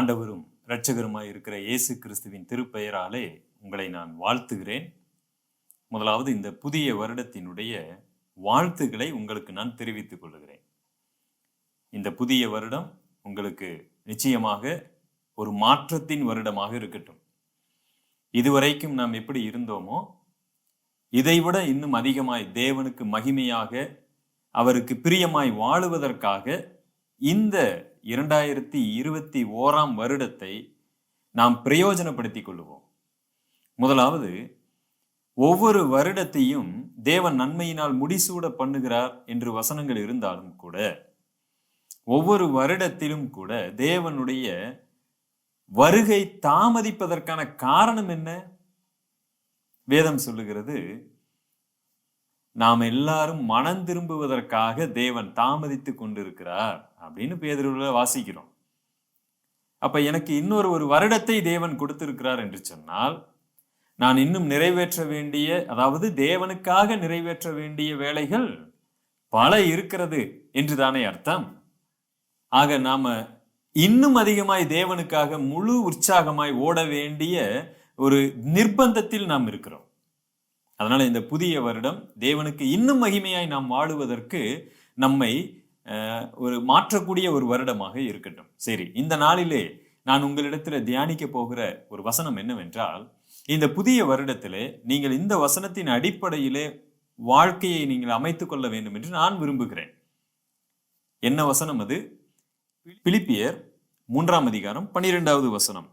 ஆண்டவரும் இரட்சகருமாய் இருக்கிற இயேசு கிறிஸ்துவின் திருப்பெயராலே உங்களை நான் வாழ்த்துகிறேன். முதலாவது இந்த புதிய வருடத்தினுடைய வாழ்த்துக்களை உங்களுக்கு நான் தெரிவித்துக் கொள்கிறேன். இந்த புதிய வருடம் உங்களுக்கு நிச்சயமாக ஒரு மாற்றத்தின் வருடமாக இருக்கட்டும். இதுவரைக்கும் நாம் எப்படி இருந்தோமோ இதைவிட இன்னும் அதிகமாய் தேவனுக்கு மகிமையாக அவருக்கு பிரியமாய் வாழுவதற்காக இந்த இரண்டாயிரத்தி இருபத்தி ஓராம் வருடத்தை நாம் பிரயோஜனப்படுத்திக் கொள்ளுவோம். முதலாவது ஒவ்வொரு வருடத்தையும் தேவன் நன்மையினால் முடிசூட பண்ணுகிறார் என்று வசனங்கள் இருந்தாலும் கூட ஒவ்வொரு வருடத்திலும் கூட தேவனுடைய வருகை தாமதிப்பதற்கான காரணம் என்ன? வேதம் சொல்லுகிறது நாம் எல்லாரும் மனம் திரும்புவதற்காக தேவன் தாமதித்து கொண்டிருக்கிறார் அப்படின்னு பேதருவில் வாசிக்கிறோம். அப்ப எனக்கு இன்னொரு ஒரு வருடத்தை தேவன் கொடுத்திருக்கிறார் என்று சொன்னால் நான் இன்னும் நிறைவேற்ற வேண்டிய அதாவது தேவனுக்காக நிறைவேற்ற வேண்டிய வேலைகள் பல இருக்கிறது என்று தானே அர்த்தம். ஆக நாம இன்னும் அதிகமாய் தேவனுக்காக முழு உற்சாகமாய் ஓட வேண்டிய ஒரு நிர்பந்தத்தில் நாம் இருக்கிறோம். அதனால் இந்த புதிய வருடம் தேவனுக்கு இன்னும் மகிமையாய் நாம் வாழுவதற்கு நம்மை ஒரு மாற்றக்கூடிய ஒரு வருடமாக இருக்கட்டும். சரி இந்த நாளிலே நான் உங்களிடத்தில் தியானிக்க போகிற ஒரு வசனம் என்னவென்றால் இந்த புதிய வருடத்திலே நீங்கள் இந்த வசனத்தின் அடிப்படையிலே வாழ்க்கையை நீங்கள் அமைத்துக் கொள்ள வேண்டும் என்று நான் விரும்புகிறேன். என்ன வசனம் அது? பிலிப்பியர் மூன்றாம் அதிகாரம் பனிரெண்டாவது வசனம்.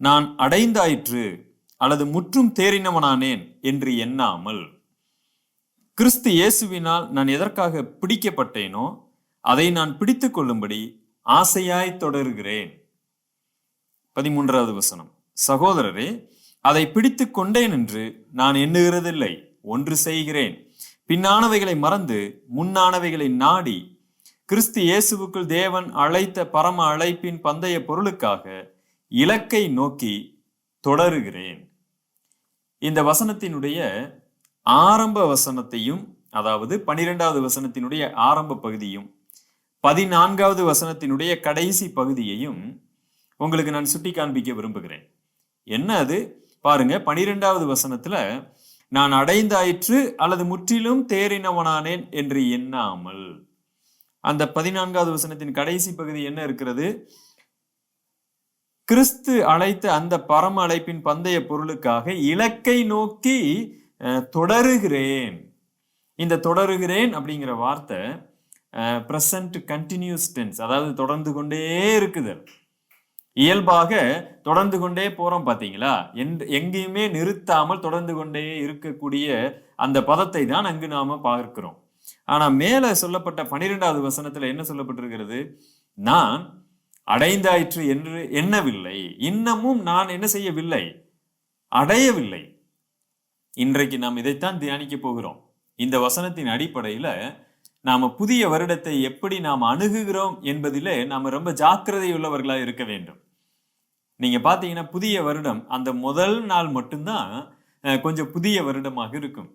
நான் அடைந்தாயிற்று அல்லது முற்றும் தேறினவனானேன் என்று எண்ணாமல் கிறிஸ்து இயேசுவினால் நான் எதற்காக பிடிக்கப்பட்டேனோ அதை நான் பிடித்து கொள்ளும்படி ஆசையாய் தொடர்கிறேன். பதிமூன்றாவது வசனம். சகோதரரே அதை பிடித்து கொண்டேன் என்று நான் எண்ணுகிறதில்லை ஒன்று செய்கிறேன். பின்னானவைகளை மறந்து முன்னானவைகளை நாடி கிறிஸ்து இயேசுவுக்குள் தேவன் அழைத்த பரம அழைப்பின் பந்தய பொருளுக்காக இலக்கை நோக்கி தொடருகிறேன். இந்த வசனத்தினுடைய ஆரம்ப வசனத்தையும் அதாவது பனிரெண்டாவது வசனத்தினுடைய ஆரம்ப பகுதியும் பதினான்காவது வசனத்தினுடைய கடைசி பகுதியையும் உங்களுக்கு நான் சுட்டி காண்பிக்க விரும்புகிறேன். என்ன அது? பாருங்க பனிரெண்டாவது வசனத்துல நான் அடைந்தாயிற்று அல்லது முற்றிலும் தேறினவனானேன் என்று எண்ணாமல். அந்த பதினான்காவது வசனத்தின் கடைசி பகுதி என்ன இருக்கிறது? கிறிஸ்து அழைத்த அந்த பரம அழைப்பின் பந்தய பொருளுக்காக இலக்கை நோக்கி தொடருகிறேன். இந்த தொடருகிறேன் அப்படிங்கிற வார்த்தை ப்ரெசன்ட் கண்டினியூஸ் டென்ஸ் அதாவது தொடர்ந்து கொண்டே இருக்குது. இயல்பாக தொடர்ந்து கொண்டே போறோம் பார்த்தீங்களா? எந்த- எங்கேயுமே நிறுத்தாமல் தொடர்ந்து கொண்டே இருக்கக்கூடிய அந்த பதத்தை தான் அங்கு நாம பார்க்கிறோம். ஆனா மேல சொல்லப்பட்ட பனிரெண்டாவது வசனத்துல என்ன சொல்லப்பட்டிருக்கிறது? நான் அடைந்தாயிற்று என்று எண்ணவில்லை. இன்னமும் நான் என்ன செய்யவில்லை? அடையவில்லை. இன்றைக்கு நாம் இதைத்தான் தியானிக்க போகிறோம். இந்த வசனத்தின் அடிப்படையில் நாம் புதிய வருடத்தை எப்படி நாம் அணுகுகிறோம் என்பதிலே நாம் ரொம்ப ஜாக்கிரதையுள்ளவர்களாக இருக்க வேண்டும். நீங்கள் பார்த்தீங்கன்னா புதிய வருடம் அந்த முதல் நாள் மட்டும்தான் கொஞ்சம் புதிய வருடமாக இருக்கும்.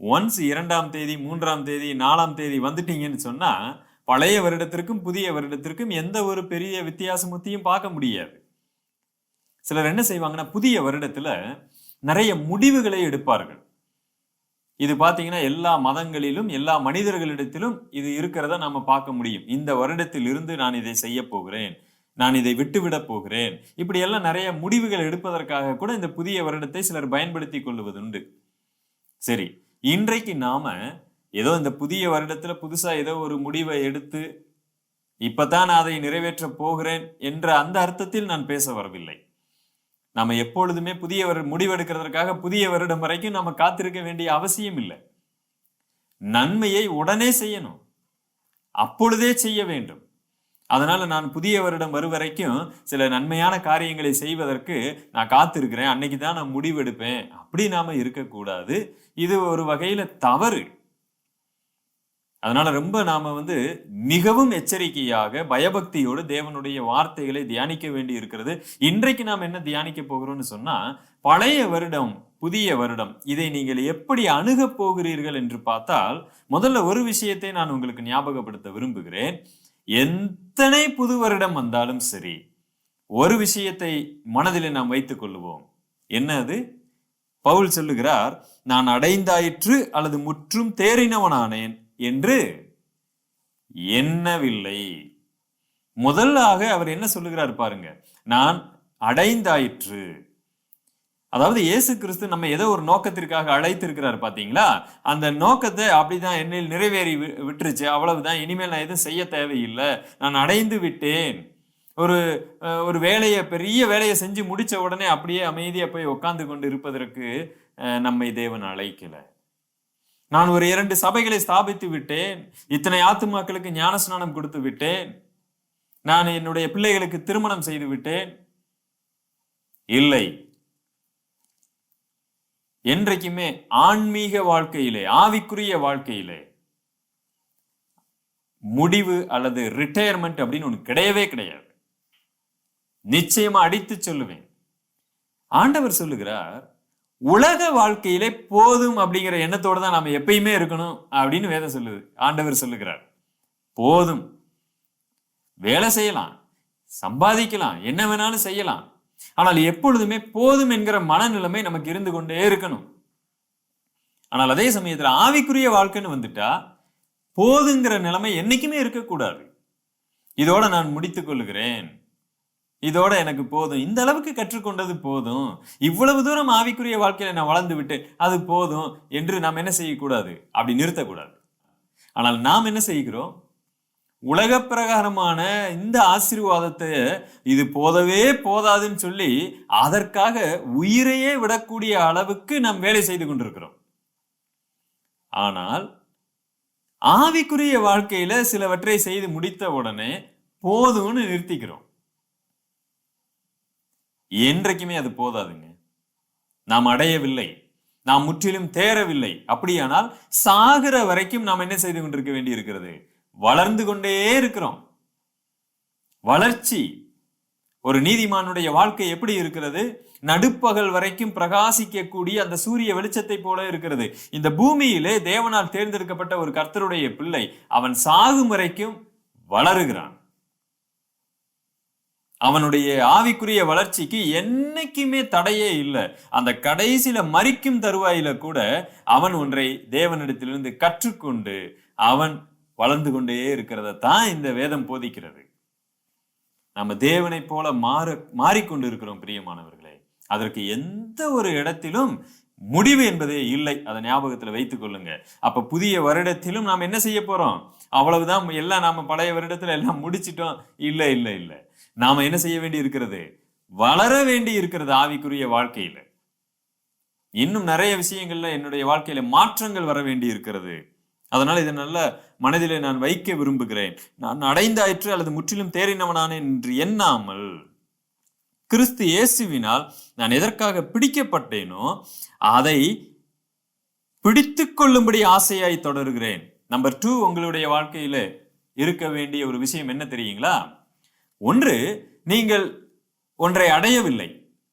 ஒன்ஸ் இரண்டாம் தேதி மூன்றாம் தேதி நாலாம் தேதி வந்துட்டீங்கன்னு சொன்னால் பழைய வருடத்திற்கும் புதிய வருடத்திற்கும் எந்த ஒரு பெரிய வித்தியாசமுத்தையும் பார்க்க முடியாது. சிலர் என்ன செய்வாங்கன்னா புதிய வருடத்துல நிறைய முடிவுகளை எடுப்பார்கள். இது பார்த்தீங்கன்னா எல்லா மதங்களிலும் எல்லா மனிதர்களிடத்திலும் இது இருக்கிறத நாம் பார்க்க முடியும். இந்த வருடத்தில் இருந்து நான் இதை செய்ய போகிறேன் நான் இதை விட்டுவிடப் போகிறேன். இப்படி எல்லாம் நிறைய முடிவுகள் எடுப்பதற்காக கூட இந்த புதிய வருடத்தை சிலர் பயன்படுத்தி கொள்வதுண்டு. சரி இன்றைக்கு நாம ஏதோ இந்த புதிய வருடத்துல புதுசா ஏதோ ஒரு முடிவை எடுத்து இப்பதான் நான் அதை நிறைவேற்ற போகிறேன் என்ற அந்த அர்த்தத்தில் நான் பேச வரவில்லை. நாம எப்பொழுதுமே புதிய வருட முடிவெடுக்கிறதற்காக புதிய வருடம் வரைக்கும் நம்ம காத்திருக்க வேண்டிய அவசியம் இல்லை. நன்மையை உடனே செய்யணும். அப்பொழுதே செய்ய வேண்டும். அதனால நான் புதிய வருடம் வரும் வரைக்கும் சில நன்மையான காரியங்களை செய்வதற்கு நான் காத்திருக்கிறேன். அன்னைக்கு தான் நான் முடிவெடுப்பேன். அப்படி நாம இருக்கக்கூடாது. இது ஒரு வகையில தவறு. அதனால ரொம்ப நாம வந்து மிகவும் எச்சரிக்கையாக பயபக்தியோடு தேவனுடைய வார்த்தைகளை தியானிக்க வேண்டி இருக்கிறது. இன்றைக்கு நாம் என்ன தியானிக்க போகிறோம்னு சொன்னா பழைய வருடம் புதிய வருடம் இதை நீங்கள் எப்படி அணுகப் போகிறீர்கள் என்று பார்த்தால் முதல்ல ஒரு விஷயத்தை நான் உங்களுக்கு ஞாபகப்படுத்த விரும்புகிறேன். எத்தனை புது வருடம் வந்தாலும் சரி ஒரு விஷயத்தை மனதில் நாம் வைத்துக் கொள்ளுவோம் என்ன அது? பவுல் சொல்லுகிறார் நான் அடைந்தாயிற்று அல்லது முற்றும் தேறினவனானேன். என்று எண்ணவில்லை. முதலாக அவர் என்ன சொல்லுகிறார் பாருங்க. நான் அடைந்தாயிற்று. அதாவது இயேசு கிறிஸ்து நம்ம ஏதோ ஒரு நோக்கத்திற்காக அழைத்திருக்கிறார் பார்த்தீங்களா? அந்த நோக்கத்தை அப்படிதான் என்னில் நிறைவேறி வி- விட்டுருச்சு. அவ்வளவுதான். இனிமேல் நான் எதுவும் செய்ய தேவையில்லை. நான் அடைந்து விட்டேன். ஒரு ஒரு வேலையை பெரிய வேலையை செஞ்சு முடித்த உடனே அப்படியே அமைதியாக போய் உட்காந்து கொண்டு இருப்பதற்கு நம்மை தேவன் அழைக்கலை. நான் ஒரு இரண்டு சபைகளை ஸ்தாபித்து விட்டேன். இத்தனை ஆத்துமாக்களுக்கு ஞானஸ்நானம் கொடுத்து விட்டேன். நான் என்னுடைய பிள்ளைகளுக்கு திருமணம் செய்து விட்டேன். இல்லை. என்றைக்குமே ஆன்மீக வாழ்க்கையிலே ஆவிக்குரிய வாழ்க்கையிலே முடிவு அல்லது ரிட்டையர்மெண்ட் அப்படின்னு ஒன்று கிடையவே கிடையாது. நிச்சயமா அடித்து சொல்லுவேன். ஆண்டவர் சொல்லுகிறார் உலக வாழ்க்கையிலே போதும் அப்படிங்கிற எண்ணத்தோடு தான் நாம் எப்பயுமே இருக்கணும் அப்படின்னு வேதம் சொல்லுது. ஆண்டவர் சொல்லுகிறார். போதும். வேலை செய்யலாம். சம்பாதிக்கலாம். என்ன வேணாலும் செய்யலாம். ஆனால் எப்பொழுதுமே போதும் என்கிற மனநிலைமை நமக்கு இருந்து கொண்டே இருக்கணும். ஆனால் அதே சமயத்தில் ஆவிக்குரிய வாழ்க்கைன்னு வந்துட்டா போதுங்கிற நிலைமை என்னைக்குமே இருக்கக்கூடாது. இதோட நான் முடித்துக் கொள்கிறேன். இதோட எனக்கு போதும். இந்த அளவுக்கு கற்றுக்கொண்டது போதும். இவ்வளவு தூரம் ஆவிக்குரிய வாழ்க்கையில நான் வளர்ந்து விட்டேன் அது போதும் என்று நாம் என்ன செய்யக்கூடாது? அப்படி நிறுத்தக்கூடாது. ஆனால் நாம் என்ன செய்கிறோம்? உலக பிரகாரமான இந்த ஆசீர்வாதத்தை இது போதவே போதாதுன்னு சொல்லி அதற்காக உயிரையே விடக்கூடிய அளவுக்கு நாம் வேலை செய்து கொண்டிருக்கிறோம். ஆனால் ஆவிக்குரிய வாழ்க்கையில சிலவற்றை செய்து முடித்த உடனே போதும்னு நிறுத்திக்கிறோம். என்றைக்குமே அது போதாதுங்க. நாம் அடையவில்லை. நாம் முற்றிலும் தேரவில்லை அப்படியானால் சாகிற வரைக்கும் நாம் என்ன செய்து கொண்டிருக்க வேண்டி இருக்கிறது வளர்ந்து கொண்டே இருக்கிறோம். வளர்ச்சி. ஒரு நீதிமானுடைய வாழ்க்கை எப்படி இருக்கிறது? நடுப்பகல் வரைக்கும் பிரகாசிக்கக்கூடிய அந்த சூரிய வெளிச்சத்தை போல இருக்கிறது. இந்த பூமியிலே தேவனால் தேர்ந்தெடுக்கப்பட்ட ஒரு கர்த்தருடைய பிள்ளை அவன் சாகும் வரைக்கும் வளருகிறான். அவனுடைய ஆவிக்குரிய வளர்ச்சிக்கு என்னைக்குமே தடையே இல்லை. அந்த கடைசியில மறிக்கும் தருவாயில கூட அவன் ஒன்றை தேவனிடத்திலிருந்து கற்றுக்கொண்டு அவன் வளர்ந்து கொண்டே இருக்கிறத தான் இந்த வேதம் போதிக்கிறது. நம்ம தேவனைப் போல மாற மாறிக்கொண்டு இருக்கிறோம் பிரியமானவர்களே. அதற்கு எந்த ஒரு இடத்திலும் முடிவு என்பதே இல்லை. அதை ஞாபகத்துல வைத்துக் கொள்ளுங்க. அப்ப புதிய வருடத்திலும் நாம் என்ன செய்ய போறோம்? அவ்வளவுதான் எல்லாம் நாம பழைய வருடத்துல எல்லாம் முடிச்சிட்டோம். இல்லை இல்லை இல்ல. நாம என்ன செய்ய வேண்டி இருக்கிறது? வளர வேண்டி இருக்கிறது ஆவிக்குரிய வாழ்க்கையில. இன்னும் நிறைய விஷயங்கள்ல என்னுடைய வாழ்க்கையில மாற்றங்கள் வர வேண்டி இருக்கிறது. அதனால் இதை நல்ல மனதிலே நான் வைக்க விரும்புகிறேன். நான் அடைந்தாயிற்று அல்லது முற்றிலும் தேறினவனானே என்று எண்ணாமல் கிறிஸ்து இயேசுவினால் நான் எதற்காக பிடிக்கப்பட்டேனோ அதை பிடித்து கொள்ளும்படி ஆசையாய் தொடர்கிறேன். நம்பர் டூ உங்களுடைய வாழ்க்கையில இருக்க வேண்டிய ஒரு விஷயம் என்ன தெரியுங்களா? ஒன்று நீங்கள் ஒன்றை அடையவில்லை.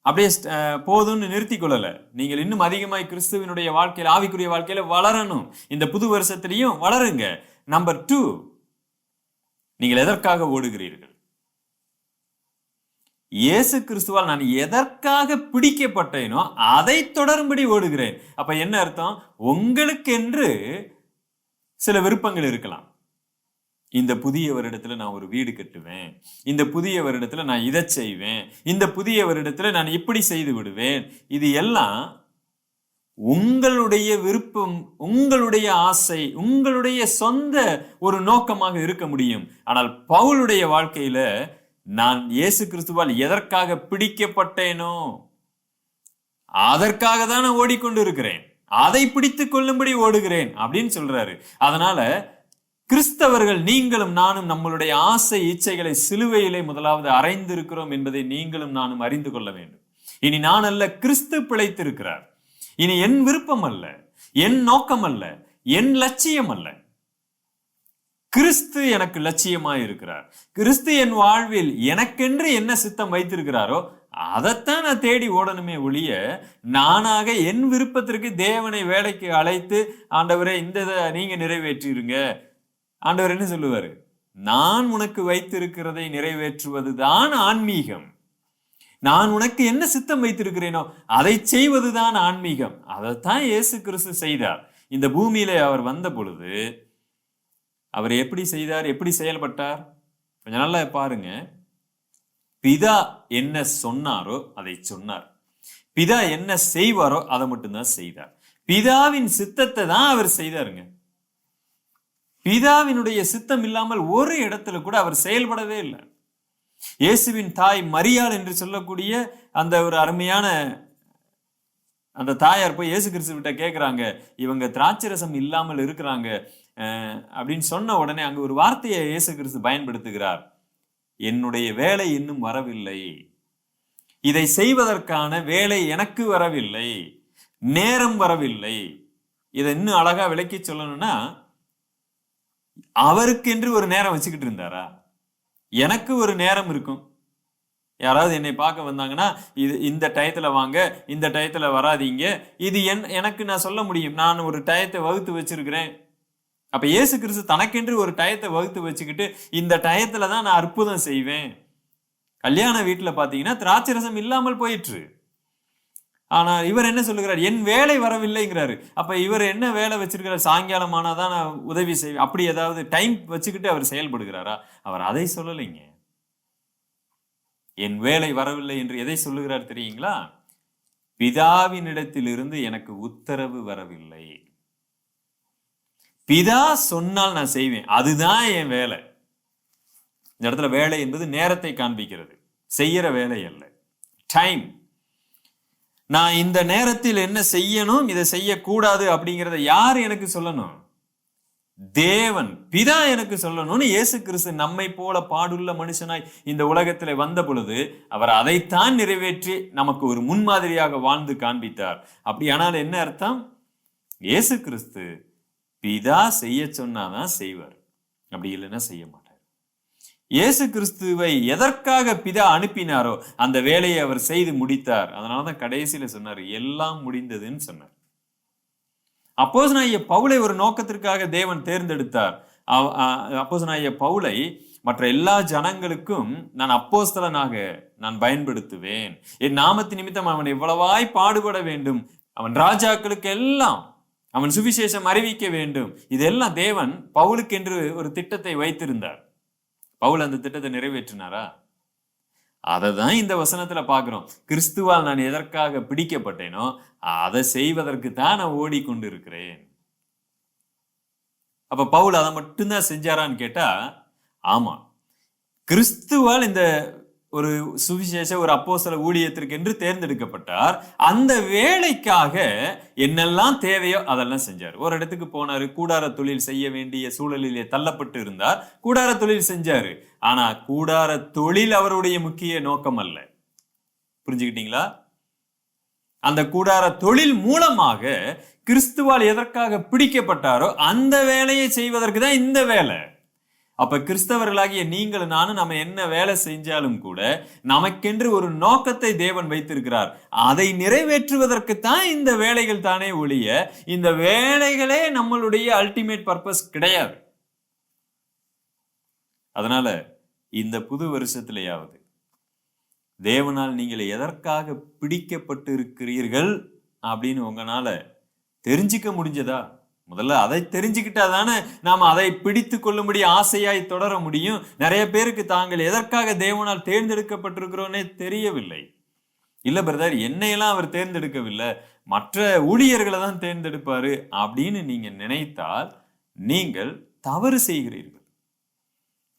அப்படியே போதும்னு நிறுத்தி கொள்ளலை. நீங்கள் இன்னும் அதிகமாய் கிறிஸ்துவினுடைய வாழ்க்கையில் ஆவிக்குரிய வாழ்க்கையில வளரணும். இந்த புது வருஷத்திலையும் வளருங்க. நம்பர் டூ நீங்கள் எதற்காக ஓடுகிறீர்கள்? இயேசு கிறிஸ்துவால் நான் எதற்காக பிடிக்கப்பட்டேனோ அதை தொடரும்படி ஓடுகிறேன். அப்ப என்ன அர்த்தம்? உங்களுக்கென்று சில விருப்பங்கள் இருக்கலாம். இந்த புதிய வருடத்துல நான் ஒரு வீடு கட்டுவேன். இந்த புதிய வருடத்துல நான் இதை செய்வேன். இந்த புதிய வருடத்துல நான் இப்படி செய்து விடுவேன். இது எல்லாம் உங்களுடைய விருப்பம் உங்களுடைய ஆசை உங்களுடைய சொந்த ஒரு நோக்கமாக இருக்க முடியும். ஆனால் பவுலுடைய வாழ்க்கையில நான் இயேசு கிறிஸ்துவால் எதற்காக பிடிக்கப்பட்டேனோ அதற்காக தான் நான் ஓடிக்கொண்டு இருக்கிறேன் அதை பிடித்து கொள்ளும்படி ஓடுகிறேன் அப்படின்னு சொல்றாரு. அதனால கிறிஸ்தவர்கள் நீங்களும் நானும் நம்மளுடைய ஆசை இச்சைகளை சிலுவையிலே முதலாவது அறைந்திருக்கிறோம் என்பதை நீங்களும் நானும் அறிந்து கொள்ள வேண்டும். இனி நான் அல்ல கிறிஸ்து பிழைத்திருக்கிறார். இனி என் விருப்பம் அல்ல என் நோக்கம் அல்ல என் லட்சியம் அல்ல. கிறிஸ்து எனக்கு லட்சியமாக இருக்கிறார். கிறிஸ்து என் வாழ்வில் எனக்கென்று என்ன சித்தம் வைத்திருக்கிறாரோ அதைத்தான் நான் தேடி ஓடணுமே ஒழிய நானாக என் விருப்பத்திற்கு தேவனை வேலைக்கு அழைத்து ஆண்டவரே இந்த இதை நீங்கள் நிறைவேற்றிருங்க. ஆண்டவர் என்ன சொல்லுவார்? நான் உனக்கு வைத்திருக்கிறதை நிறைவேற்றுவது தான் ஆன்மீகம். நான் உனக்கு என்ன சித்தம் வைத்திருக்கிறேனோ அதை செய்வதுதான் ஆன்மீகம். அதைத்தான் இயேசு கிறிஸ்து செய்தார். இந்த பூமியில அவர் வந்த பொழுது அவர் எப்படி செய்தார் எப்படி செயல்பட்டார்? கொஞ்ச நல்லா பாருங்க. பிதா என்ன சொன்னாரோ அதை சொன்னார். பிதா என்ன செய்வாரோ அதை மட்டும்தான் செய்தார். பிதாவின் சித்தத்தை தான் அவர் செய்தாருங்க. பிதாவினுடைய சித்தம் இல்லாமல் ஒரு இடத்துல கூட அவர் செயல்படவே இல்லை. இயேசுவின் தாய் மரியாள் என்று சொல்லக்கூடிய அந்த ஒரு அருமையான அந்த தாயார் போய் இயேசு கிறிஸ்து கிட்ட கேட்குறாங்க இவங்க திராட்சரசம் இல்லாமல் இருக்கிறாங்க அப்படின்னு சொன்ன உடனே அங்கே ஒரு வார்த்தையை இயேசு கிறிஸ்து பயன்படுத்துகிறார். என்னுடைய வேலை இன்னும் வரவில்லை. இதை செய்வதற்கான வேலை எனக்கு வரவில்லை. நேரம் வரவில்லை. இதை இன்னும் அழகா விளக்கி சொல்லணும்னா அவருக்கென்று ஒரு நேரம் வச்சுக்கிட்டு இருந்தாரா? எனக்கு ஒரு நேரம் இருக்கும். யாராவது என்னை பார்க்க வந்தாங்கன்னா இது இந்த டயத்தில் வாங்க இந்த டயத்தில் வராதீங்க. இது என் எனக்கு நான் சொல்ல முடியும். நான் ஒரு டயத்தை வகுத்து வச்சிருக்கிறேன். அப்ப இயேசு கிறிஸ்து தனக்கென்று ஒரு டயத்தை வகுத்து வச்சுக்கிட்டு இந்த டயத்துல தான் நான் அற்புதம் செய்வேன். கல்யாண வீட்டுல பாத்தீங்கன்னா திராட்சரசம் இல்லாமல் போயிற்று. ஆனா இவர் என்ன சொல்லுகிறார்? என் வேலை வரவில்லைங்கிறாரு. அப்ப இவர் என்ன வேலை வச்சிருக்கிறார்? சாயங்காலம் ஆனாதான் நான் உதவி செய்வேன். அப்படி ஏதாவது டைம் வச்சுக்கிட்டு அவர் செயல்படுகிறாரா? அவர் அதை சொல்லலைங்க. என் வேலை வரவில்லை என்று எதை சொல்லுகிறார் தெரியுங்களா? பிதாவினிடத்திலிருந்து எனக்கு உத்தரவு வரவில்லை. பிதா சொன்னால் நான் செய்வேன். அதுதான் என் வேலை. இந்த இடத்துல வேலை என்பது நேரத்தை காண்பிக்கிறது. செய்யற வேலை அல்ல. டைம் நான் இந்த நேரத்தில் என்ன செய்யணும் இதை செய்யக்கூடாது அப்படிங்கிறத யார் எனக்கு சொல்லணும்? தேவன். பிதா எனக்கு சொல்லணும்னு இயேசு கிறிஸ்து நம்மை போல பாடுள்ள மனுஷனாய் இந்த உலகத்தில் வந்த பொழுது அவர் அதைத்தான் நிறைவேற்றி நமக்கு ஒரு முன்மாதிரியாக வாழ்ந்து காண்பித்தார். அப்படியானால் என்ன அர்த்தம்? இயேசு கிறிஸ்து பிதா செய்ய சொன்னாதான் செய்வார். அப்படி இல்லைன்னா செய்ய மாட்டார். இயேசு கிறிஸ்துவை எதற்காக பிதா அனுப்பினாரோ அந்த வேலையை அவர் செய்து முடித்தார். அதனாலதான் கடைசியில சொன்னார் எல்லாம் முடிந்ததுன்னு சொன்னார். அப்போஸ் பவுலை ஒரு நோக்கத்திற்காக தேவன் தேர்ந்தெடுத்தார். அப்போஸ் பவுலை மற்ற எல்லா ஜனங்களுக்கும் நான் அப்போஸ்தலனாக நான் பயன்படுத்துவேன். என் நாமத்து நிமித்தம் அவன் எவ்வளவாய் பாடுபட வேண்டும். அவன் ராஜாக்களுக்கு எல்லாம் அவன் சுவிசேஷம் அறிவிக்க வேண்டும். இதெல்லாம் தேவன் பவுலுக்கு என்று ஒரு திட்டத்தை வைத்திருந்தார். பவுல் அந்த திட்டத்தை நிறைவேற்றினாரா? அதை தான் இந்த வசனத்துல பாக்குறோம் கிறிஸ்துவால் நான் எதற்காக பிடிக்கப்பட்டேனோ அதை செய்வதற்கு தான் நான் ஓடிக்கொண்டிருக்கிறேன். அப்ப பவுல் அதை மட்டும்தான் செஞ்சாரான்னு கேட்டா ஆமா. கிறிஸ்துவால் இந்த ஒரு சுவிசேஷ ஒரு அப்போசல ஊழியத்திற்கு என்று தேர்ந்தெடுக்கப்பட்டார். அந்த வேலைக்காக என்னெல்லாம் தேவையோ அதெல்லாம் செஞ்சார். ஒரு இடத்துக்கு போனாரு கூடார தொழில் செய்ய வேண்டிய சூழலிலே தள்ளப்பட்டு இருந்தார். கூடார தொழில் செஞ்சாரு. ஆனா கூடார தொழில் அவருடைய முக்கிய நோக்கம் அல்ல. புரிஞ்சுக்கிட்டீங்களா? அந்த கூடார தொழில் மூலமாக கிறிஸ்துவால் எதற்காக பிடிக்கப்பட்டாரோ அந்த வேலையை செய்வதற்கு தான் இந்த வேலை. அப்ப கிறிஸ்தவர்களாகிய நீங்கள் நானும் நம்ம என்ன வேலை செஞ்சாலும் கூட நமக்கென்று ஒரு நோக்கத்தை தேவன் வைத்திருக்கிறார். அதை நிறைவேற்றுவதற்கு தான் இந்த வேலைகள் தானே ஒழிய இந்த வேலைகளே நம்மளுடைய அல்டிமேட் பர்பஸ் கிடையாது. அதனால இந்த புது வருஷத்திலேயாவது தேவனால் நீங்கள் எதற்காக பிடிக்கப்பட்டு இருக்கிறீர்கள் அப்படின்னு உங்களால தெரிஞ்சுக்க முடிஞ்சதா? முதல்ல அதை தெரிஞ்சுக்கிட்டா தானே நாம் அதை பிடித்து கொள்ளும்படி ஆசையாய் தொடர முடியும். நிறைய பேருக்கு தாங்கள் எதற்காக தேவனால் தேர்ந்தெடுக்கப்பட்டிருக்கிறோன்னே தெரியவில்லை. இல்ல பிரதர் என்னையெல்லாம் அவர் தேர்ந்தெடுக்கவில்லை. மற்ற ஊழியர்களை தான் தேர்ந்தெடுப்பாரு அப்படின்னு நீங்க நினைத்தால் நீங்கள் தவறு செய்கிறீர்கள்.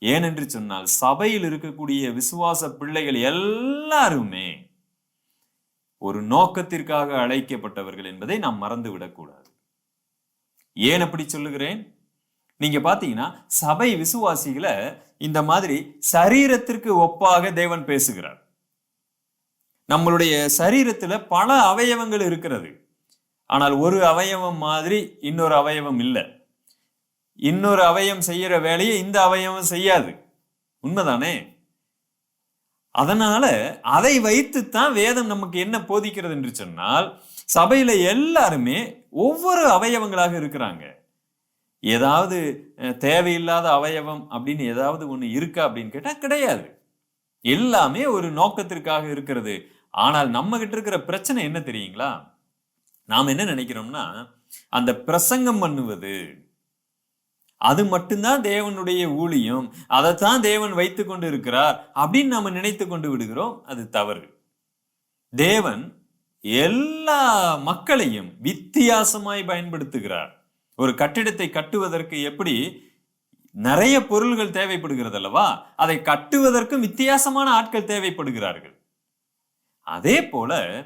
ஏனென்று சொன்னால் சபையில் இருக்கக்கூடிய விசுவாச பிள்ளைகள் எல்லாருமே ஒரு நோக்கத்திற்காக அழைக்கப்பட்டவர்கள் என்பதை நாம் மறந்து விடக்கூடாது ஏன் அப்படி சொல்லுகிறேன்? நீங்க பாத்தீங்கன்னா சபை விசுவாசிகளை இந்த மாதிரி சரீரத்திற்கு ஒப்பாக தேவன் பேசுகிறார். நம்மளுடைய சரீரத்துல பல அவயவங்கள் இருக்கிறது. ஆனால் ஒரு அவயவம் மாதிரி இன்னொரு அவயவம் இல்லை. இன்னொரு அவயம் செய்யற வேலையை இந்த அவயவம் செய்யாது. உண்மைதானே? அதனால அதை வைத்துத்தான் வேதம் நமக்கு என்ன போதிக்கிறது என்று சொன்னால் சபையில் எல்லாருமே ஒவ்வொரு அவயவங்களாக இருக்கிறாங்க. ஏதாவது தேவையில்லாத அவயவம் அப்படின்னு ஏதாவது ஒன்று இருக்கா அப்படின்னு கேட்டால் கிடையாது. எல்லாமே ஒரு நோக்கத்திற்காக இருக்கிறது. ஆனால் நம்ம கிட்ட இருக்கிற பிரச்சனை என்ன தெரியுங்களா? நாம் என்ன நினைக்கிறோம்னா அந்த பிரசங்கம் பண்ணுவது. அது மட்டும்தான் தேவனுடைய ஊழியம். அதைத்தான் தேவன் வைத்து கொண்டு இருக்கிறார் அப்படின்னு நம்ம நினைத்து கொண்டு விடுகிறோம் அது தவறு. தேவன் எல்லா மக்களையும் வித்தியாசமாய் பயன்படுத்துகிறார். ஒரு கட்டிடத்தை கட்டுவதற்கு எப்படி நிறைய பொருள்கள் தேவைப்படுகிறது அல்லவா? அதை கட்டுவதற்கும் வித்தியாசமான ஆட்கள் தேவைப்படுகிறார்கள். அதே போல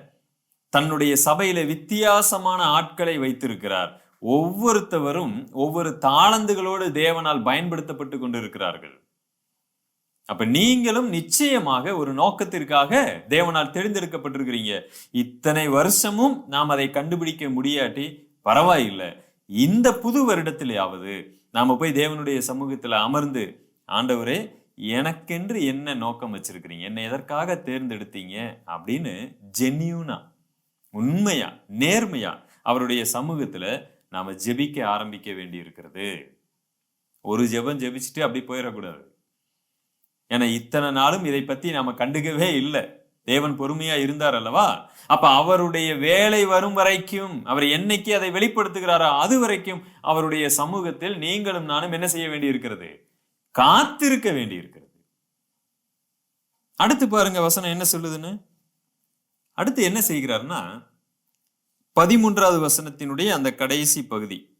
தன்னுடைய சபையில வித்தியாசமான ஆட்களை வைத்திருக்கிறார். ஒவ்வொருத்தவரும் ஒவ்வொரு தாளந்துகளோடு தேவனால் பயன்படுத்தப்பட்டு கொண்டிருக்கிறார்கள். அப்ப நீங்களும் நிச்சயமாக ஒரு நோக்கத்திற்காக தேவனால் தெரிந்தெடுக்கப்பட்டிருக்கிறீங்க. இத்தனை வருஷமும் நாம் அதை கண்டுபிடிக்க முடியாட்டி பரவாயில்லை. இந்த புது வருடத்திலேயாவது நாம போய் தேவனுடைய சமூகத்தில் அமர்ந்து ஆண்டவரே எனக்கென்று என்ன நோக்கம் வச்சிருக்கிறீங்க? என்னை எதற்காக தேர்ந்தெடுத்தீங்க? அப்படின்னு ஜென்யூனா உண்மையா நேர்மையா அவருடைய சமூகத்துல நாம ஜெபிக்க ஆரம்பிக்க வேண்டி இருக்கிறது ஒரு ஜெபம் ஜெபிச்சுட்டு அப்படி போயிடக்கூடாது. ஏன்னா இத்தனை நாளும் இதை பத்தி நாம கண்டுக்கவே இல்லை. தேவன் பொறுமையா இருந்தார் அல்லவா? அப்ப அவருடைய வேலை வரும் வரைக்கும் அவர் என்னைக்கு அதை வெளிப்படுத்துகிறாரோ அது வரைக்கும் அவருடைய சமூகத்தில் நீங்களும் நானும் என்ன செய்ய வேண்டி இருக்கிறது காத்திருக்க வேண்டி இருக்கிறது அடுத்து பாருங்க வசனம் என்ன சொல்லுதுன்னு? அடுத்து என்ன செய்கிறார்னா பதிமூன்றாவது வசனத்தினுடைய அந்த கடைசி பகுதி.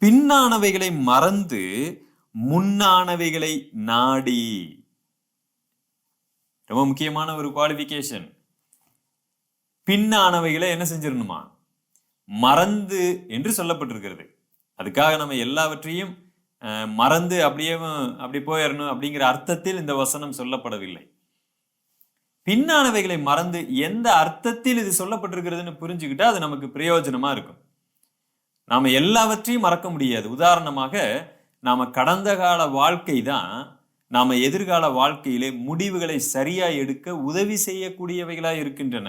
பின்னானவைகளை மறந்து முன்னானவைகளை நாடி. ரொம்ப முக்கியமான ஒரு குவாலிஃபிகேஷன் பின்னானவைகளை என்ன செஞ்சிடணுமா? மறந்து என்று சொல்லப்பட்டிருக்கிறது. அதுக்காக நம்ம எல்லாவற்றையும் மறந்து அப்படியே அப்படி போயிடணும் அப்படிங்கிற அர்த்தத்தில் இந்த வசனம் சொல்லப்படவில்லை. பின்னானவைகளை மறந்து எந்த அர்த்தத்தில் இது சொல்லப்பட்டிருக்கிறதுன்னு புரிஞ்சுக்கிட்டா அது நமக்கு பிரயோஜனமா இருக்கும். நாம எல்லாவற்றையும் மறக்க முடியாது. உதாரணமாக நாம கடந்த கால வாழ்க்கை தான் நாம் எதிர்கால வாழ்க்கையிலே முடிவுகளை சரியாக எடுக்க உதவி செய்யக்கூடியவைகளாக இருக்கின்றன.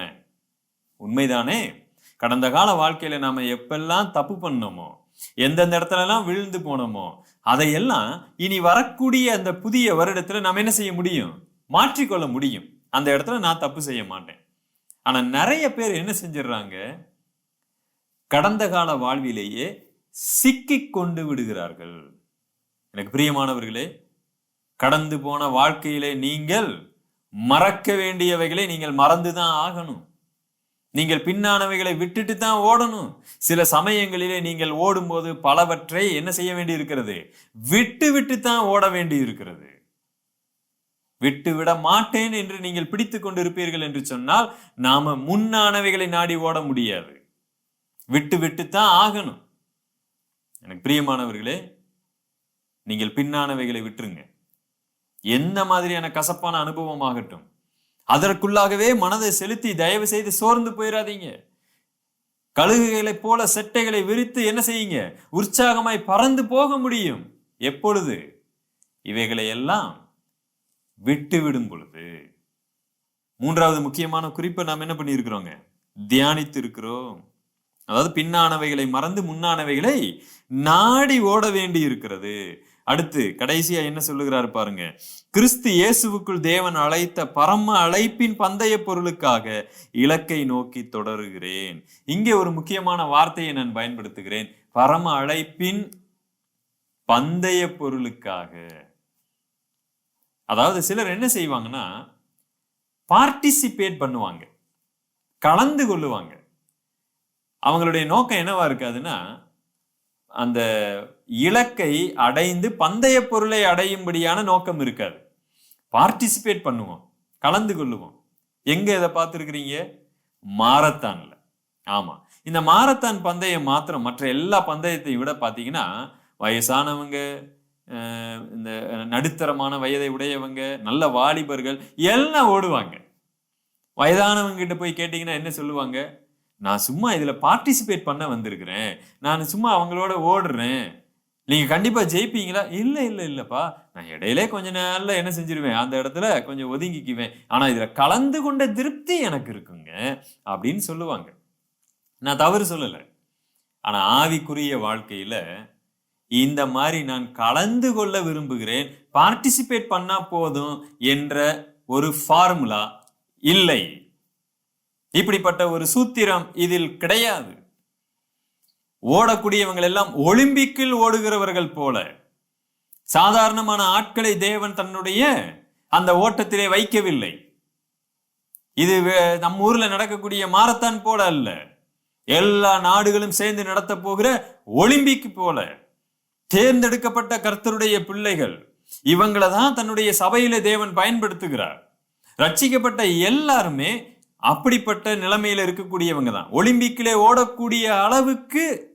உண்மைதானே? கடந்த கால வாழ்க்கையில் நாம் எப்பெல்லாம் தப்பு பண்ணோமோ எந்தெந்த இடத்துலலாம் விழுந்து போனோமோ அதையெல்லாம் இனி வரக்கூடிய அந்த புதிய வருடத்தில் நாம் என்ன செய்ய முடியும்? மாற்றிக்கொள்ள முடியும். அந்த இடத்துல நான் தப்பு செய்ய மாட்டேன். ஆனால் நிறைய பேர் என்ன செஞ்சிடுறாங்க கடந்த கால வாழ்விலேயே சிக்கி கொண்டு விடுகிறார்கள். எனக்கு பிரியமானவர்களே கடந்து போன வாழ்க்கையிலே நீங்கள் மறக்க வேண்டியவைகளை நீங்கள் மறந்துதான் ஆகணும். நீங்கள் பின்னானவைகளை விட்டுட்டு தான் ஓடணும். சில சமயங்களிலே நீங்கள் ஓடும்போது பலவற்றை என்ன செய்ய வேண்டி இருக்கிறது விட்டு விட்டு தான் ஓட வேண்டி இருக்கிறது விட்டு விட மாட்டேன் என்று நீங்கள் பிடித்து கொண்டிருப்பீர்கள் என்று சொன்னால் நாம முன்னானவைகளை நாடி ஓட முடியாது. விட்டு விட்டு தான் ஆகணும். எனக்கு பிரியமானவர்களே நீங்கள் பின்னானவைகளை விட்டுருங்க. என்ன மாதிரியான கசப்பான அனுபவமாகட்டும். அதற்குள்ளாகவே மனதை செலுத்தி தயவு செய்து சோர்ந்து போயிடாதீங்க கழுகுகளைப் போல செட்டைகளை விரித்து என்ன செய்யுங்க? உற்சாகமாய் பறந்து போக முடியும். எப்பொழுது? இவைகளை எல்லாம் விட்டு விடும் பொழுது. மூன்றாவது முக்கியமான குறிப்பை நாம் என்ன பண்ணியிருக்கிறோங்க? தியானித்து இருக்கிறோம். அதாவது பின்னானவைகளை மறந்து முன்னானவைகளை நாடி ஓட வேண்டி இருக்கிறது அடுத்து கடைசியா என்ன சொல்லுகிறாரு பாருங்க. கிறிஸ்து இயேசுவுக்குள் தேவன் அழைத்த பரம அழைப்பின் பந்தய பொருளுக்காக இலக்கை நோக்கி தொடருகிறேன். இங்கே ஒரு முக்கியமான வார்த்தையை நான் பயன்படுத்துகிறேன். பரம அழைப்பின் பந்தய பொருளுக்காக. அதாவது சிலர் என்ன செய்வாங்கன்னா பார்ட்டிசிபேட் பண்ணுவாங்க. கலந்து கொள்ளுவாங்க. அவங்களுடைய நோக்கம் என்னவா இருக்காதுன்னா அந்த இலக்கை அடைந்து பந்தய பொருளை அடையும்படியான நோக்கம் இருக்காது. பார்ட்டிசிபேட் பண்ணுவோம் கலந்து கொள்ளுவோம். எங்க இதை பார்த்துருக்குறீங்க? மாரத்தான்ல. ஆமா. இந்த மாரத்தான் பந்தயம் மாத்திரம் மற்ற எல்லா பந்தயத்தை விட பார்த்தீங்கன்னா வயசானவங்க இந்த நடுத்தரமான வயதை உடையவங்க நல்ல வாலிபர்கள் எல்லாம் ஓடுவாங்க. வயதானவங்க கிட்ட போய் கேட்டிங்கன்னா என்ன சொல்லுவாங்க? நான் சும்மா இதில் பார்ட்டிசிபேட் பண்ண வந்திருக்கிறேன். நான் சும்மா அவங்களோட ஓடுறேன். நீங்க கண்டிப்பா ஜெயிப்பீங்களா? இல்ல இல்ல இல்லப்பா. நான் இடையிலே கொஞ்ச நாள்ல என்ன செஞ்சிருவேன்? அந்த இடத்துல கொஞ்சம் ஒதுங்கிக்குவேன். ஆனா இதுல கலந்து கொண்ட திருப்தி எனக்கு இருக்குங்க அப்படின்னு சொல்லுவாங்க. நான் தவறு சொல்லல. ஆனா ஆவிக்குரிய வாழ்க்கையில இந்த மாதிரி நான் கலந்து கொள்ள விரும்புகிறேன் பார்ட்டிசிபேட் பண்ணா போதும் என்ற ஒரு ஃபார்முலா இல்லை. இப்படிப்பட்ட ஒரு சூத்திரம் இதில் கிடையாது. ஓடக்கூடியவங்கள் எல்லாம் ஒலிம்பிக்கில் ஓடுகிறவர்கள் போல. சாதாரணமான ஆட்களை தேவன் தன்னுடைய அந்த ஓட்டத்திலே வைக்கவில்லை. இது வே- ஊர்ல நடக்கக்கூடிய மாரத்தான் போல அல்ல. எல்லா நாடுகளும் சேர்ந்து நடத்த போகிற ஒலிம்பிக் போல. தேர்ந்தெடுக்கப்பட்ட கர்த்தருடைய பிள்ளைகள் இவங்களை தான் தன்னுடைய சபையில தேவன் பயன்படுத்துகிறார். ரட்சிக்கப்பட்ட எல்லாருமே அப்படிப்பட்ட நிலைமையில இருக்கக்கூடியவங்க தான். ஒலிம்பிக்கிலே ஓடக்கூடிய அளவுக்கு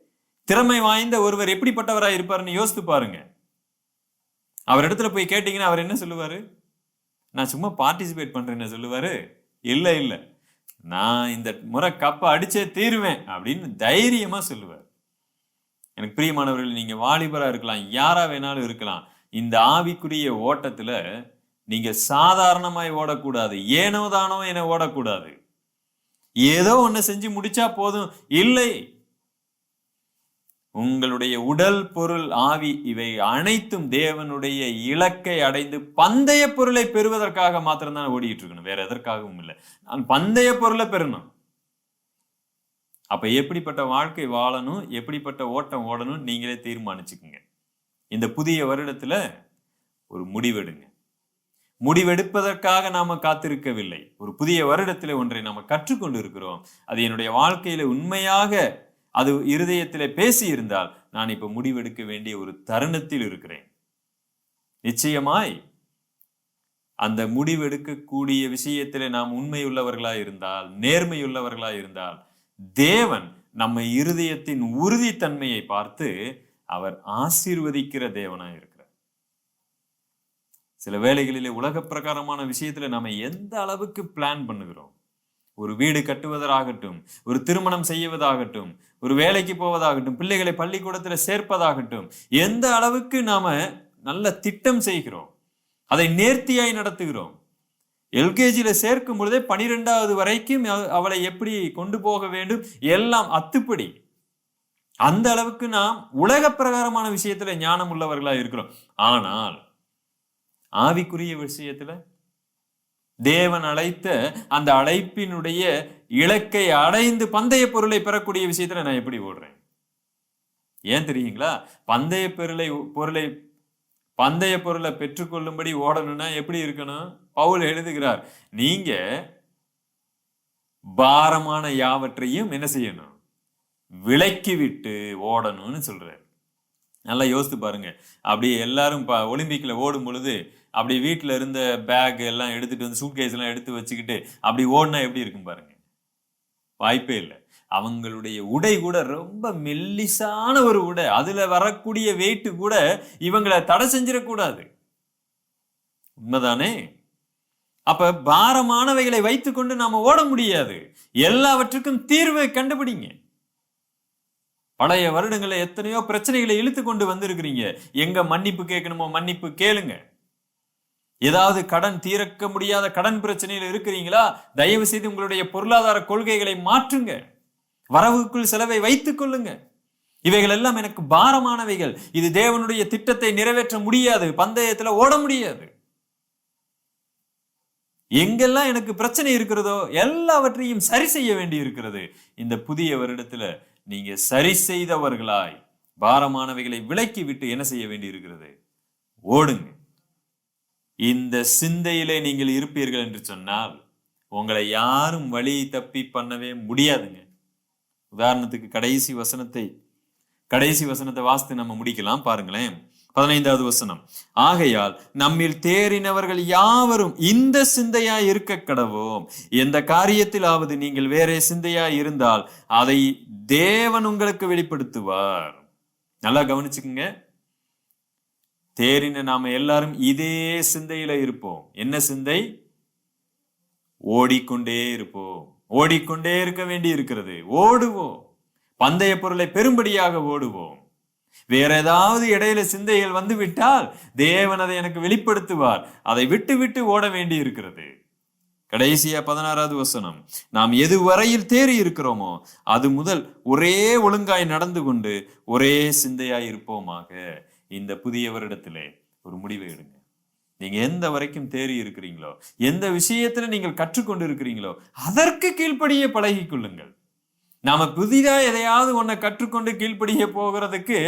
திறமை வாய்ந்த ஒருவர் எப்படிப்பட்டவராக இருப்பாருன்னு யோசித்து பாருங்க. அவர் இடத்துல போய் கேட்டீங்கன்னா அவர் என்ன சொல்லுவார்? நான் சும்மா பார்ட்டிசிபேட் பண்ணுறேன்னு சொல்லுவார்? இல்லை இல்லை. நான் இந்த முறை கப்பை அடிச்சே தீருவேன் அப்படின்னு தைரியமாக சொல்லுவார். எனக்கு பிரியமானவர்கள் நீங்கள் வாலிபராக இருக்கலாம் யாராக வேணாலும் இருக்கலாம். இந்த ஆவிக்குரிய ஓட்டத்தில் நீங்கள் சாதாரணமாய் ஓடக்கூடாது. ஏனோ தானோ என ஓடக்கூடாது. ஏதோ ஒன்று செஞ்சு முடிச்சா போதும். இல்லை உங்களுடைய உடல் பொருள் ஆவி இவை அனைத்தும் தேவனுடைய இலக்கை அடைந்து பந்தய பொருளை பெறுவதற்காக மாத்திரம்தான் ஓடிட்டு இருக்கணும் வேற எதற்காகவும் இல்லை. நான் பந்தய பொருளை பெறணும். அப்ப எப்படிப்பட்ட வாழ்க்கை வாழணும் எப்படிப்பட்ட ஓட்டம் ஓடணும் நீங்களே தீர்மானிச்சுக்குங்க. இந்த புதிய வருடத்துல ஒரு முடிவெடுங்க. முடிவெடுப்பதற்காக நாம காத்திருக்கவில்லை. ஒரு புதிய வருடத்தில் ஒன்றை நாம கற்றுக்கொண்டு இருக்கிறோம். அது என்னுடைய வாழ்க்கையில உண்மையாக அது இருதயத்திலே பேசி இருந்தால் நான் இப்ப முடிவெடுக்க வேண்டிய ஒரு தருணத்தில் இருக்கிறேன். நிச்சயமாய் அந்த முடிவெடுக்கக்கூடிய விஷயத்திலே நாம் உண்மையுள்ளவர்களாக இருந்தால் நேர்மையுள்ளவர்களா இருந்தால் தேவன் நம்ம இருதயத்தின் உறுதித்தன்மையை பார்த்து அவர் ஆசீர்வதிக்கிற தேவனா இருக்கிறார். சில வேளைகளிலே உலக பிரகாரமான விஷயத்துல நம்ம எந்த அளவுக்கு பிளான் பண்ணுகிறோம்? ஒரு வீடு கட்டுவதாகட்டும் ஒரு திருமணம் செய்வதாகட்டும் ஒரு வேலைக்கு போவதாகட்டும் பிள்ளைகளை பள்ளிக்கூடத்தில் சேர்ப்பதாகட்டும் எந்த அளவுக்கு நாம நல்ல திட்டம் செய்கிறோம் அதை நேர்த்தியாய் நடத்துகிறோம். எல்கேஜியில் சேர்க்கும் பொழுதே பனிரெண்டாவது வரைக்கும் அவளை எப்படி கொண்டு போக வேண்டும் எல்லாம் அத்துப்படி. அந்த அளவுக்கு நாம் உலக பிரகாரமான விஷயத்துல ஞானம் உள்ளவர்களா இருக்கிறோம். ஆனால் ஆவிக்குரிய விஷயத்துல தேவன் அழைத்த அந்த அழைப்பினுடைய இலக்கை அடைந்து பந்தய பொருளை பெறக்கூடிய விஷயத்துல நான் எப்படி ஓடுறேன்? ஏன் தெரியுங்களா? பந்தய பொருளை பொருளை பந்தய பொருளை பெற்றுக்கொள்ளும்படி ஓடணும்னா எப்படி இருக்கணும்? பவுல் எழுதுகிறார் நீங்க பாரமான யாவற்றையும் என்ன செய்யணும்? விலக்கி விட்டு ஓடணும்னு சொல்றாரு. நல்லா யோசித்து பாருங்க. அப்படி எல்லாரும் ப ஒலிம்பிக்ல ஓடும் பொழுது அப்படி வீட்டில் இருந்த பேக் எல்லாம் எடுத்துட்டு வந்து சூட்கேஸ் எல்லாம் எடுத்து வச்சுக்கிட்டு அப்படி ஓடினா எப்படி இருக்கும் பாருங்க? வாய்ப்பே இல்லை. அவங்களுடைய உடை கூட ரொம்ப மெல்லிசான ஒரு உடை. அதுல வரக்கூடிய வெயிட்டு கூட இவங்களை தடை செஞ்சிடக்கூடாது. உண்மைதானே? அப்ப பாரமானவைகளை வைத்துக்கொண்டு நாம ஓட முடியாது. எல்லாவற்றுக்கும் தீர்வை கண்டுபிடிங்க. பழைய வருடங்களில் எத்தனையோ பிரச்சனைகளை இழுத்து கொண்டு வந்திருக்கிறீங்க. எங்க மன்னிப்பு கேட்கணுமோ மன்னிப்பு கேளுங்க. ஏதாவது கடன் தீர்க்க முடியாத கடன் பிரச்சனையில் இருக்கிறீங்களா? தயவு செய்து உங்களுடைய பொருளாதார கொள்கைகளை மாற்றுங்க. வரவுக்குள் செலவை வைத்துக் கொள்ளுங்க. இவைகள் எல்லாம் எனக்கு பாரமானவைகள். இது தேவனுடைய திட்டத்தை நிறைவேற்ற முடியாது. பந்தயத்துல ஓட முடியாது. எங்கெல்லாம் எனக்கு பிரச்சனை இருக்கிறதோ எல்லாவற்றையும் சரி செய்ய வேண்டி இருக்கிறது. இந்த புதிய வருடத்துல நீங்க சரி செய்தவர்களாய் பாரமானவைகளை விலக்கி விட்டு என்ன செய்ய வேண்டி இருக்கிறது? ஓடுங்க. இந்த சிந்தையிலே நீங்கள் இருப்பீர்கள் என்று சொன்னால் உங்களை யாரும் வழி தப்பி பண்ணவே முடியாதுங்க. உதாரணத்துக்கு கடைசி வசனத்தை கடைசி வசனத்தை வாசித்து நம்ம முடிக்கலாம் பாருங்களேன். பதினைந்தாவது வசனம். ஆகையால் நம்மில் தேறினவர்கள் யாவரும் இந்த சிந்தையா இருக்க கடவோம். எந்த காரியத்திலாவது நீங்கள் வேறே சிந்தையா இருந்தால் அதை தேவன் உங்களுக்கு வெளிப்படுத்துவார். நல்லா கவனிச்சுக்குங்க. தேறின நாம எல்லாரும் இதே சிந்தையில இருப்போம். என்ன சிந்தை? ஓடிக்கொண்டே இருப்போம். ஓடிக்கொண்டே இருக்க வேண்டி இருக்கிறது. ஓடுவோம். பந்தய பொருளை பெரும்படியாக ஓடுவோம். வேற ஏதாவது இடையில சிந்தைகள் வந்து விட்டால் தேவன் அதை எனக்கு வெளிப்படுத்துவார். அதை விட்டு விட்டு ஓட வேண்டி இருக்கிறது. கடைசியா பதினாறாவது வசனம். நாம் எது வரையில் தேறி இருக்கிறோமோ அது முதல் ஒரே ஒழுங்காய் நடந்து கொண்டு ஒரே சிந்தையாய் இருப்போமாக. இந்த புதிய வருடத்திலே ஒரு முடிவை எடுங்க. நீங்கள் எந்த வரைக்கும் தேறி இருக்கிறீங்களோ எந்த விஷயத்துல நீங்கள் கற்றுக்கொண்டு இருக்கிறீங்களோ அதற்கு கீழ்ப்படிய பழகி கொள்ளுங்கள். நாம புதிதாக எதையாவது ஒன்றை கற்றுக்கொண்டு கீழ்ப்படிய போகிறதுக்கு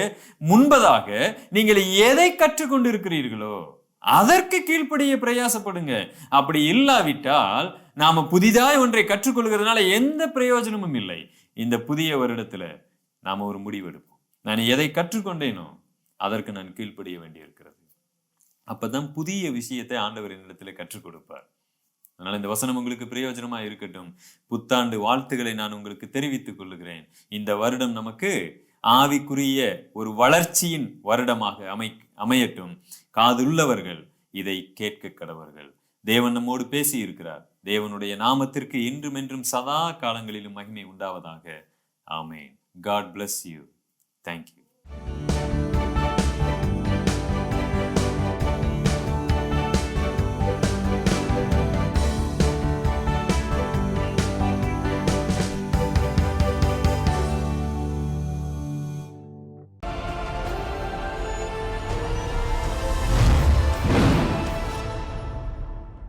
முன்பதாக நீங்கள் எதை கற்றுக்கொண்டு இருக்கிறீர்களோ அதற்கு கீழ்ப்படிய பிரயாசப்படுங்க. அப்படி இல்லாவிட்டால் நாம் புதிதாய் ஒன்றை கற்றுக்கொள்கிறதுனால எந்த பிரயோஜனமும் இல்லை. இந்த புதிய வருடத்தில் நாம் ஒரு முடிவெடுப்போம் நான் எதை கற்றுக்கொண்டேனோ அதற்கு நான் கீழ்ப்படிய வேண்டியிருக்கிறது. அப்பதான் புதிய விஷயத்தை ஆண்டவர் என்னிடத்துல கற்றுக் கொடுப்பார். அதனால இந்த வசனம் உங்களுக்கு பிரயோஜனமா இருக்கட்டும். புத்தாண்டு வாழ்த்துக்களை நான் உங்களுக்கு தெரிவித்துக் கொள்ளுகிறேன் இந்த வருடம் நமக்கு ஆவிக்குரிய ஒரு வளர்ச்சியின் வருடமாக அமை அமையட்டும். காதுள்ளவர்கள் இதை கேட்க கடவர்கள். தேவன் நம்மோடு பேசி இருக்கிறார் தேவனுடைய நாமத்திற்கு இன்றும் என்றும் சதா காலங்களிலும் மகிமை உண்டாவதாக. ஆமேன். God bless you thank you